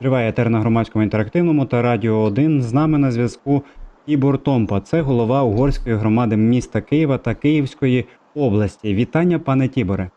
Триває етер на громадському інтерактивному та радіо 1. З нами на зв'язку Тібор Томпа. Це голова угорської громади міста Києва та Київської області. Вітання, пане Тіборе.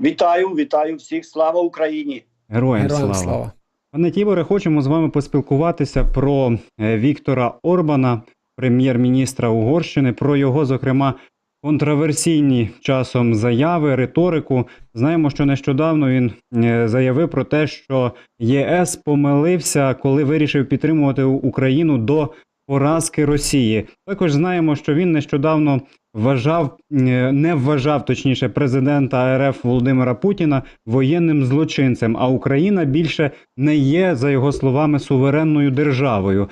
Вітаю, вітаю всіх. Слава Україні! Героям, Героям слава. слава. Пане Тіборе, хочемо з вами поспілкуватися про е, Віктора Орбана, прем'єр-міністра Угорщини, про його, зокрема, контроверсійні часом заяви, риторику. Знаємо, що нещодавно він е, заявив про те, що ЄС помилився, коли вирішив підтримувати Україну до поразки Росії. Також знаємо, що він нещодавно вважав, е, не вважав точніше президента РФ Володимира Путіна воєнним злочинцем. А Україна більше не є, за його словами, суверенною державою.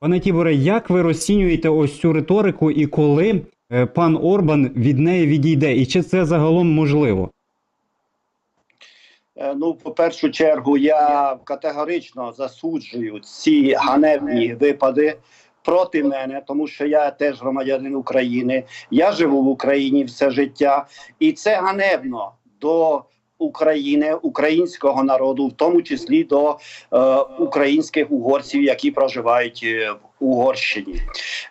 Пане Тіборе, як ви розцінюєте ось цю риторику і коли пан Орбан від неї відійде? І чи це загалом можливо? Е, Ну, по першу чергу, я категорично засуджую ці ганебні випади проти мене, тому що я теж громадянин України. Я живу в Україні все життя, і це ганебно до України, українського народу, в тому числі до е, українських угорців, які проживають е, в Угорщині.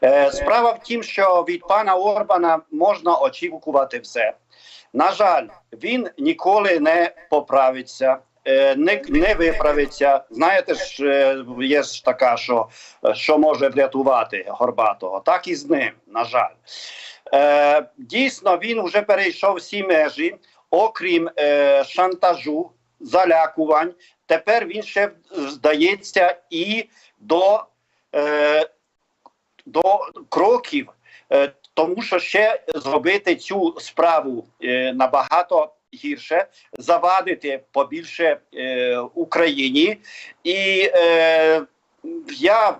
Е, справа в тім, що від пана Орбана можна очікувати все. На жаль, він ніколи не поправиться. е, Не, не виправиться. Знаєте ж, е, є ж така, що, що може врятувати Горбатого. Так і з ним, на жаль. Е, дійсно, він вже перейшов всі межі, окрім е, шантажу, залякувань. Тепер він ще здається і до, е, до кроків Е, тому що ще зробити цю справу е, набагато гірше, завадити побільше е, Україні. І е, я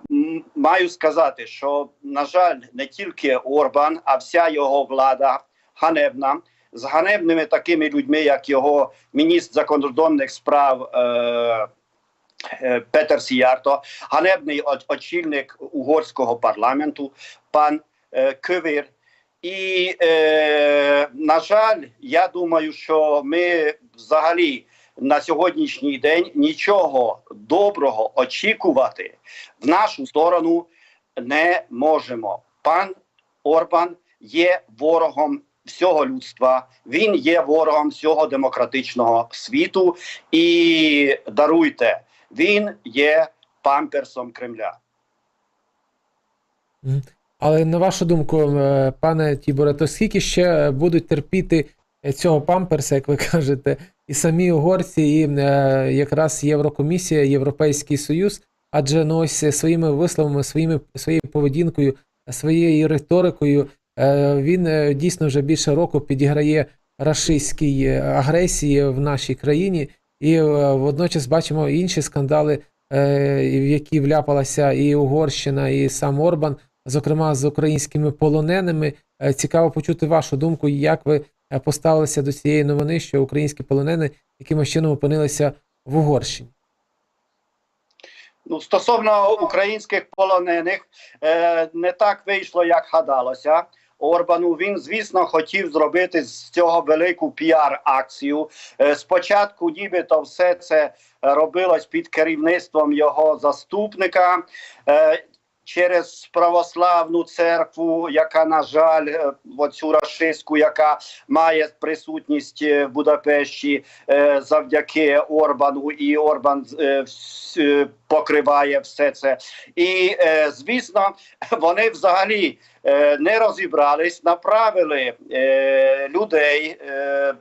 маю сказати, що, на жаль, не тільки Орбан, а вся його влада ганебна. З ганебними такими людьми, як його міністр закордонних справ е, Петер Сіярто, ганебний очільник угорського парламенту, пан е, Кивир. І, е, на жаль, я думаю, що ми взагалі на сьогоднішній день нічого доброго очікувати в нашу сторону не можемо. Пан Орбан є ворогом всього людства, він є ворогом всього демократичного світу. І даруйте, він є памперсом Кремля. Але на вашу думку, е, пане Тіборе, то скільки ще будуть терпіти е, цього памперса, як ви кажете, і самі угорці, і е, якраз Єврокомісія, Європейський Союз, адже ну ось своїми висловами, своїми своєю поведінкою, своєю риторикою, він е, дійсно вже більше року підіграє рашистській е, агресії в нашій країні, і е, водночас бачимо інші скандали, е, в які вляпалася і Угорщина, і сам Орбан зокрема з українськими полоненими. Е, Цікаво почути вашу думку, як ви е, поставилися до цієї новини, що українські полонени якимось чином опинилися в Угорщині. Ну, стосовно українських полонених, е, не так вийшло, як гадалося. Орбану він, звісно, хотів зробити з цього велику піар-акцію. Е, спочатку, нібито, все це робилось під керівництвом його заступника. Через православну церкву, яка, на жаль, е, оцю рашистську, яка має присутність е, в Будапешті е, завдяки Орбану, і Орбан покриває все це. І звісно, вони взагалі не розібрались, направили людей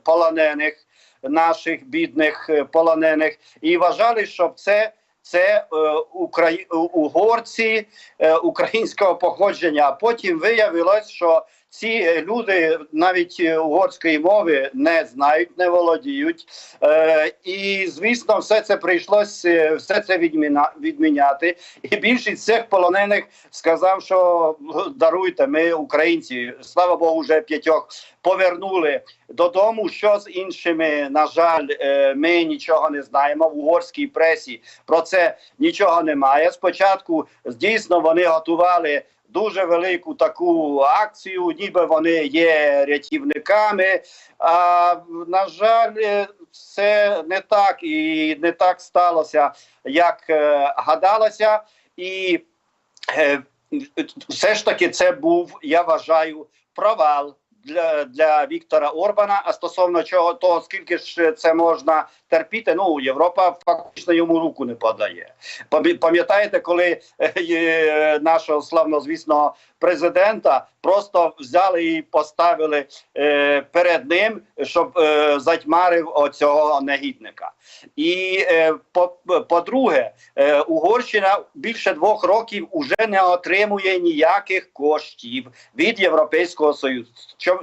полонених, наших бідних полонених, і вважали, що це. Це е, украї... угорці е, українського походження. А потім виявилось, що ці е, люди навіть е, угорської мови не знають, не володіють. Е, і звісно, все це прийшлось е, все це відміна... відміняти. І більшість цих полонених сказав, що даруйте, ми українці. Слава Богу, вже п'ятьох повернули додому. Що з іншими, на жаль, ми нічого не знаємо. В угорській пресі про це нічого немає. Спочатку дійсно вони готували дуже велику таку акцію, ніби вони є рятівниками. А на жаль, все це не так і не так сталося, як е, гадалося. І е, все ж таки це був, я вважаю, провал. Для, для Віктора Орбана, а стосовно чого того, скільки ж це можна терпіти, ну Європа фактично йому руку не подає. Пам'я- Пам'ятаєте, коли нашого е, нашого славнозвісного президента просто взяли і поставили е, перед ним, щоб е, затьмарив оцього негідника. І е, по, по-друге, е, Угорщина більше двох років уже не отримує ніяких коштів від Європейського Союзу.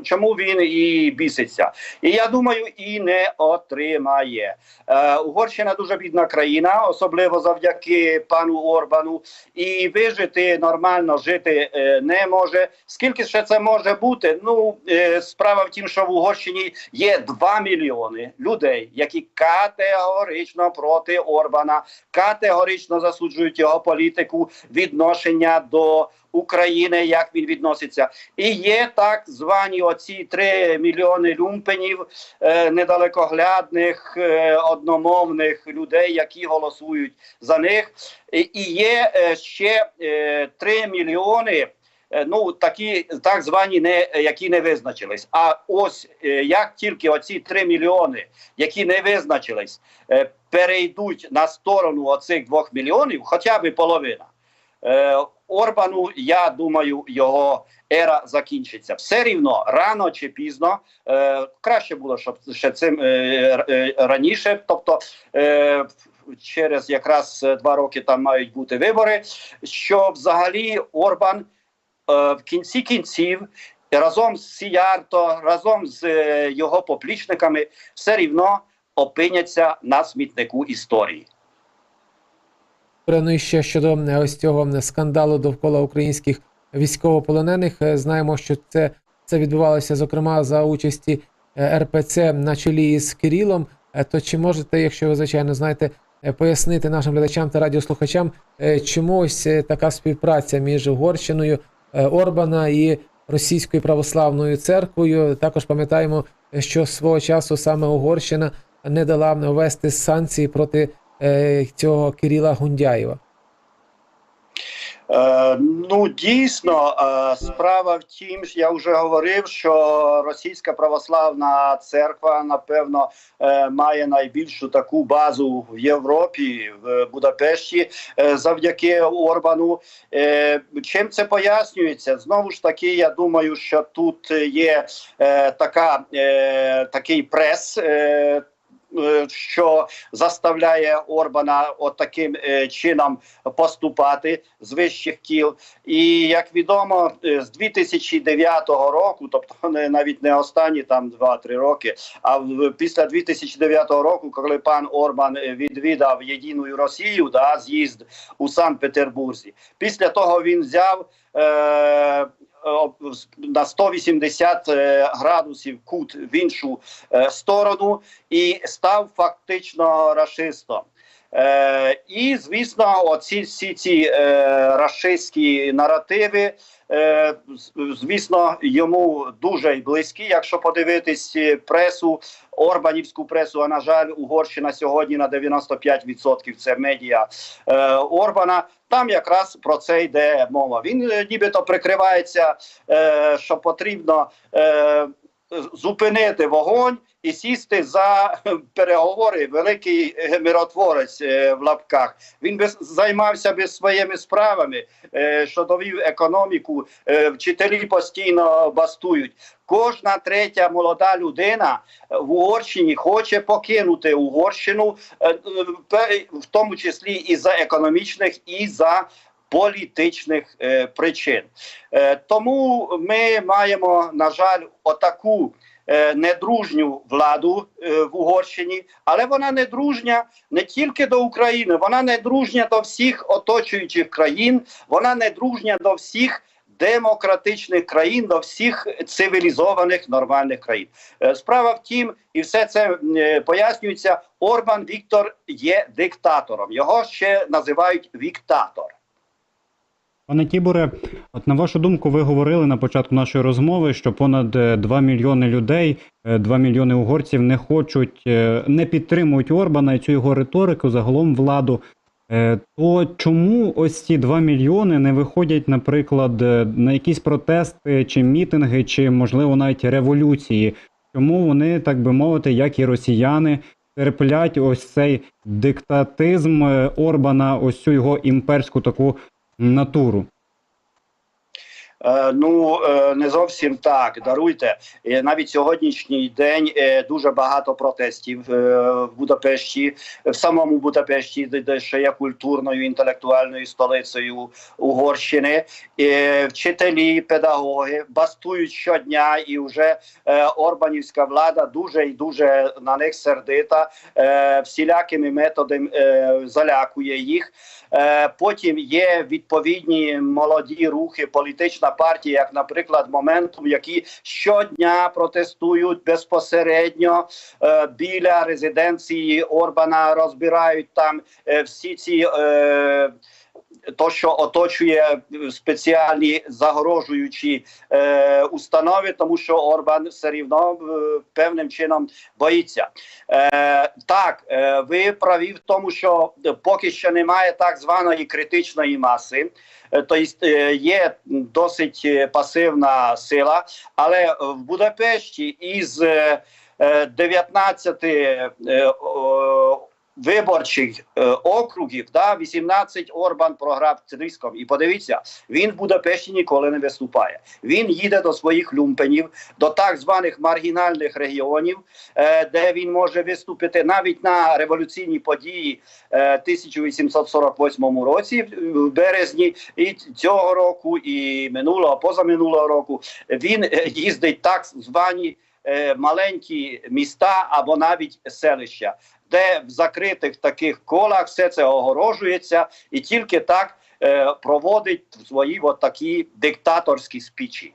Чому він і біситься? І я думаю, і не отримає. Е, Угорщина дуже бідна країна, особливо завдяки пану Орбану. І вижити нормально жити е, не може. Скільки ще це може бути? Ну е, справа в тім, що в Угорщині є 2 мільйони людей, які категорично проти Орбана, категорично засуджують його політику відношення до України, як він відноситься. І є так звані оці 3 мільйони люмпенів, е, недалекоглядних, е, одномовних людей, які голосують за них. І, є ще е, 3 мільйони. Е, Ну, такі так звані, не які не визначились. А ось е, як тільки оці 3 мільйони, які не визначились, е, перейдуть на сторону оцих 2 мільйонів, хоча б половина. Е, Орбану, я думаю, його ера закінчиться. Все рівно рано чи пізно е, краще було, щоб ще цим е, е, раніше, тобто е, через якраз е, два роки там мають бути вибори. Що взагалі Орбан е, в кінці кінців разом з Сіярто, разом з е, його поплічниками, все рівно опиняться на смітнику історії. Ну і ще щодо е, ось цього е, скандалу довкола українських військовополонених. Е, Знаємо, що це, це відбувалося зокрема за участі е, РПЦ на чолі із Кирилом. Е, То чи можете, якщо ви звичайно знаєте, е, пояснити нашим глядачам та радіослухачам, е, чому ось е, така співпраця між Угорщиною е, Орбана і Російською православною церквою? Також пам'ятаємо, е, що свого часу саме Угорщина не дала ввести санкції проти е, цього Кирила Гундяєва. Е, ну дійсно, е, справа в тім, я вже говорив, що російська православна церква напевно е, має найбільшу таку базу в Європі, в Будапешті, завдяки Орбану. Чим це пояснюється? Знову ж таки, я думаю, що тут є така, такий прес. Що заставляє Орбана от таким е, чином поступати з вищих кіл. І як відомо, е, з 2009 року, тобто навіть не останні там 2-3 роки, а після 2009 року, коли пан Орбан е, відвідав єдину Росію, да, з'їзд у Санкт-Петербурзі, після того він взяв. Е, на 180 е, градусів кут в іншу е, сторону і став фактично рашистом. Е, і звісно, оці всі ці е, рашистські наративи, е, звісно, йому дуже близькі. Якщо подивитись е, пресу, Орбанівську пресу, а на жаль, Угорщина сьогодні на 95% це медіа е, Орбана. Там якраз про це йде мова. Він е, нібито прикривається, е, що потрібно е, зупинити вогонь і сісти за переговори. Великий миротворець е, в лапках. Він би займався би своїми справами, е, що довів економіку. Е, Вчителі постійно бастують. Кожна третя молода людина в Угорщині хоче покинути Угорщину, в тому числі і за економічних, і за політичних е, причин. Е, тому ми маємо, на жаль, отаку е, недружню владу е, в Угорщині, але вона не дружня не тільки до України, вона не дружня до всіх оточуючих країн, вона не дружня до всіх. Демократичних країн до всіх цивілізованих нормальних країн. Е, Справа в тім, і все це пояснюється. Орбан Віктор є диктатором. Його ще називають Віктатор. Пане Тіборе, от на вашу думку, ви говорили на початку нашої розмови, що понад е, 2 мільйони людей, е, 2 мільйони угорців не хочуть, е, не підтримують Орбана і цю його риторику, загалом владу. Е, То чому ось ці 2 мільйони не виходять, наприклад, е, на якісь протести чи мітинги, чи можливо навіть революції? Чому вони, так би мовити, як і росіяни, терплять ось цей диктатизм е, Орбана, ось цю його імперську таку натуру? Е, Ну е, не зовсім так. Даруйте Е, навіть сьогоднішній день дуже багато протестів в Будапешті, в самому Будапешті, де- ще є культурною інтелектуальною столицею Угорщини. Вчителі, педагоги бастують щодня, і вже Орбанівська влада дуже і дуже на них сердита, всілякими методами залякує їх. Потім є відповідні молоді рухи, політична партія, як, наприклад, моментум, які щодня протестують безпосередньо е, біля резиденції Орбана, розбирають там е, всі ці. Е, то, що оточує спеціальні загрожуючі е, установи, тому що Орбан все рівно е, певним чином боїться. Е, так, е, ви праві в тому, що поки що немає так званої критичної маси, тобто є досить е, пасивна сила, але в Будапешті із е, е, 19 е, о, виборчих е, округів, да, 18 Орбан програв тріском. І подивіться, він в Будапешті ніколи не виступає. Він їде до своїх люмпенів, до так званих маргінальних регіонів, е, де він може виступити навіть на революційні події е, 1848 році, в березні, і цього року, і минулого, позаминулого року. Він е, їздить так звані е, маленькі міста або навіть селища, де в закритих таких колах все це огорожується, і тільки так е, проводить свої от такі диктаторські спічі.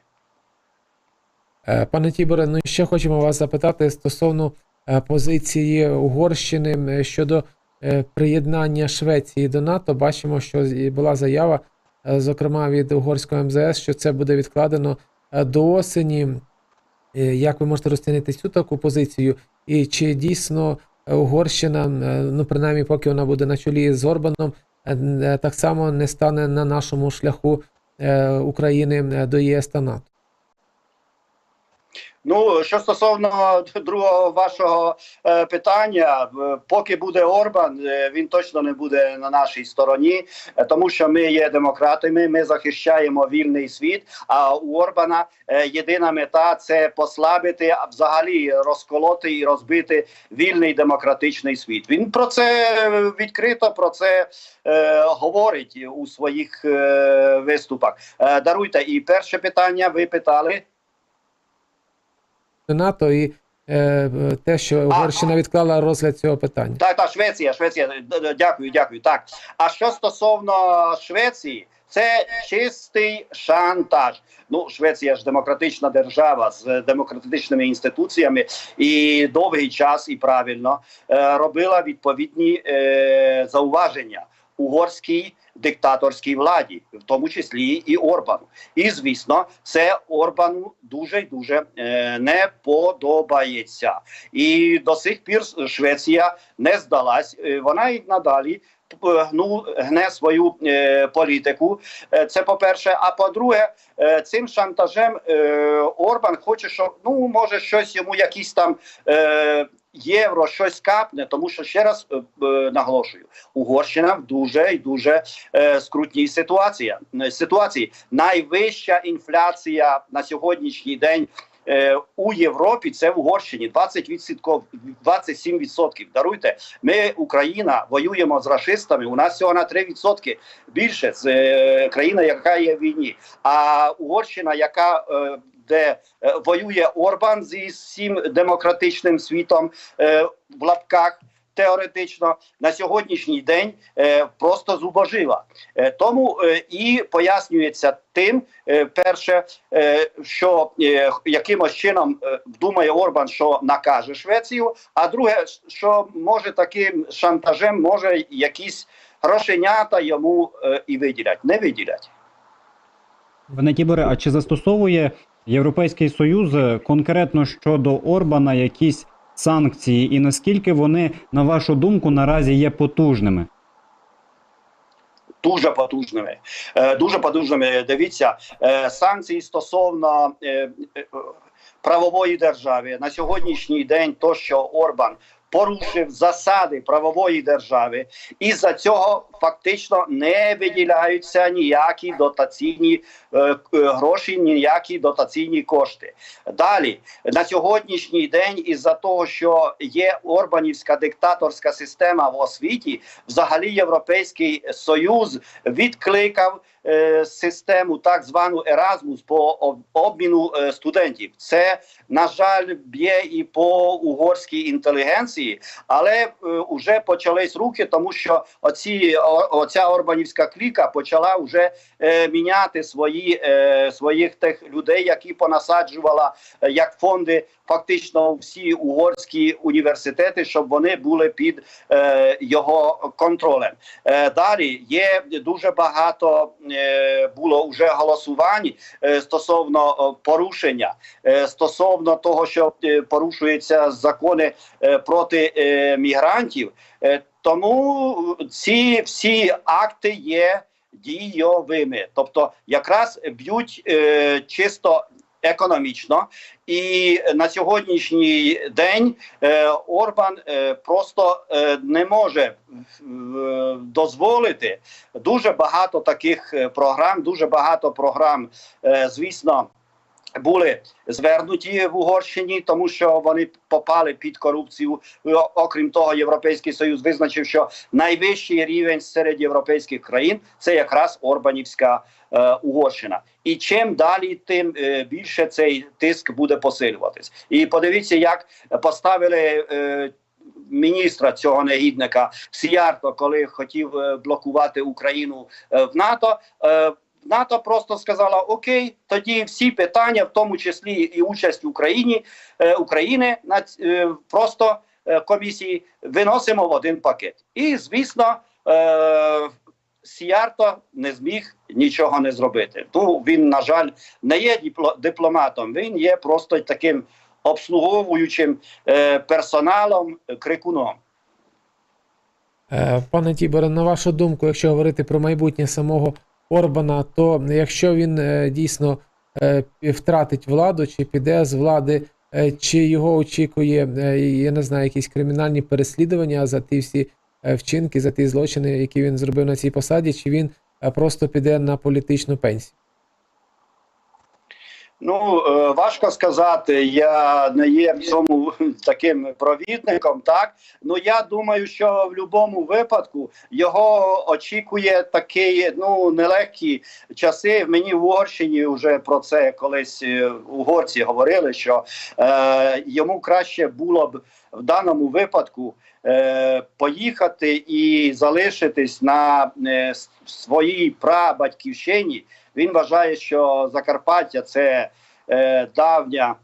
Е, Пане Тіборе, ну ще хочемо вас запитати стосовно е, позиції Угорщини щодо е, приєднання Швеції до НАТО. Бачимо, що була заява, зокрема від угорського МЗС, що це буде відкладено до осені. Як ви можете розцінити цю таку позицію? І чи дійсно Угорщина, е, ну принаймні, поки вона буде на чолі з Орбаном, е, е, так само не стане на нашому шляху України до ЄС та НАТО? Ну, що стосовно другого вашого е, питання, поки буде Орбан, е, він точно не буде на нашій стороні, е, тому що ми є демократами, ми захищаємо вільний світ. А у Орбана е, єдина мета це послабити, а взагалі розколоти і розбити вільний демократичний світ. Він про це е, відкрито про це е, говорить у своїх е, виступах. Е, даруйте, і перше питання ви питали. НАТО і е, те, що Угорщина відклала розгляд цього питання. Так, так, Швеція, Швеція. Дякую, дякую. Так. А що стосовно Швеції, це чистий шантаж. Ну, Швеція ж демократична держава з демократичними інституціями, і довгий час і правильно е, робила відповідні е, зауваження угорській диктаторській владі, в тому числі і Орбану. І звісно, це Орбану дуже дуже е, не подобається. І до сих пір Швеція не здалась. Е, Вона і надалі е, ну, гне свою е, політику. Це по-перше. А по-друге, е, цим шантажем е, Орбан хоче, що ну може щось йому якісь там. Е, Євро щось капне, тому що ще раз е, е, наголошую, Угорщина в дуже і дуже е, скрутній ситуації. ситуації. Найвища інфляція на сьогоднішній день е, у Європі це в Угорщині 20 відсотків, 27%. Даруйте, ми, Україна, воюємо з расистами. У нас всього на 3% більше. Е, країна, яка є в війні. А Угорщина, яка е, де е, воює Орбан зі всім демократичним світом е, в лапках. Теоретично на сьогоднішній день е, просто зубожила. Е, тому е, і пояснюється тим, е, перше, е, що е, якимось чином е, думає Орбан, що накаже Швецію. А друге, що може таким шантажем може якісь грошенята йому е, і виділять. Не виділять. Пане Тіборе, а чи застосовує Європейський Союз е, конкретно щодо Орбана якісь санкції, і наскільки вони, на вашу думку, наразі є потужними? дуже потужними. Е, Дуже потужними. Дивіться, е, санкції стосовно правової держави на сьогоднішній день, то що Орбан. Порушив засади правової держави, і за цього фактично не виділяються ніякі дотаційні е, е, гроші, ніякі дотаційні кошти. Далі на сьогоднішній день, із-за того, що є Орбанівська диктаторська система в освіті, взагалі Європейський Союз відкликав е, систему так звану Еразмус по обміну студентів. Це на жаль б'є і по угорській інтелігенції, але вже почались руки, тому що оці оця Орбанівська кліка почала вже е, міняти свої е, своїх тих людей, які понасаджувала е, як фонди. Фактично всі угорські університети, щоб вони були під е, його контролем. Е, далі є дуже багато е, було вже голосувань е, стосовно порушення, е, стосовно того, що е, порушуються закони е, проти е, мігрантів. Е, тому ці всі акти є дійовими, тобто якраз б'ють е, чисто. Економічно і на сьогоднішній день е, Орбан е, просто е, не може е, дозволити дуже багато таких е, програм. Дуже багато програм, е, звісно, були звернуті в Угорщині, тому що вони попали під корупцію. Окрім того, Європейський Союз визначив, що найвищий рівень серед європейських країн це якраз Орбанівська е, Угорщина. І чим далі, тим е, більше цей тиск буде посилюватись. І подивіться, як поставили. Е, Міністра цього негідника Сіярто, коли хотів е, блокувати Україну е, в НАТО, е, НАТО просто сказала: Окей, тоді всі питання, в тому числі і участь Україні е, України е, просто е, комісії, виносимо в один пакет. І звісно, е, Сіярто не зміг нічого не зробити. Ну він, на жаль, не є дипломатом. Він є просто таким обслуговуючим персоналом, крикуном. Пане Тіборе, на вашу думку, якщо говорити про майбутнє самого Орбана, то якщо він е, дійсно е, втратить владу чи піде з влади, е, чи його очікує, я не знаю, якісь кримінальні переслідування за ті всі вчинки, за ті злочини, які він зробив на цій посаді, чи він просто піде на політичну пенсію? Ну е, важко сказати. Я не є в цьому таким провідником. Так ну я думаю, що в будь-якому випадку його очікує такий ну нелегкі часи. Мені в Угорщині вже про це колись е, угорці говорили, що е, йому краще було б в даному випадку е, поїхати і залишитись на е, своїй прабатьківщині. Він вважає, що Закарпаття це е, давня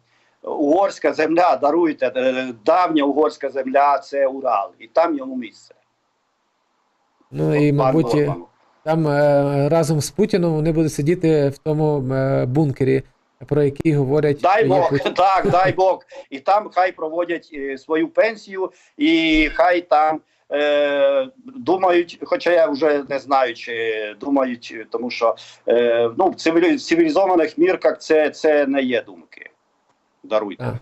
угорська земля. Даруйте, е, давня угорська земля це Урал, і там йому місце. Ну і, мабуть, Орбану. там е, разом з Путіном вони будуть сидіти в тому е, бункері, про який говорять. Дай Бог, Путін. так, дай Бог. І там хай проводять е, свою пенсію, і хай там е, думають, хоча я вже не знаю, чи думають, тому що е, ну, в цивілізованих мірках це, це не є думки. Даруйте.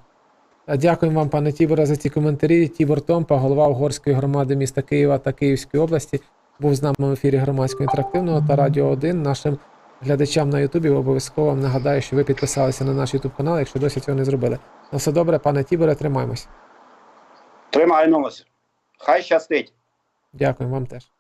А Дякуємо вам, пане Тіборе, за ці коментарі. Тібор Томпа, голова угорської громади міста Києва та Київської області, був з нами в ефірі громадського інтерактивного та Радіо 1. Нашим глядачам на Ютубі обов'язково вам нагадаю, що ви підписалися на наш Ютуб канал, якщо досі цього не зробили. На все добре, пане Тіборе, тримаємось. Тримаємося. Хай щастить. Дякую вам теж.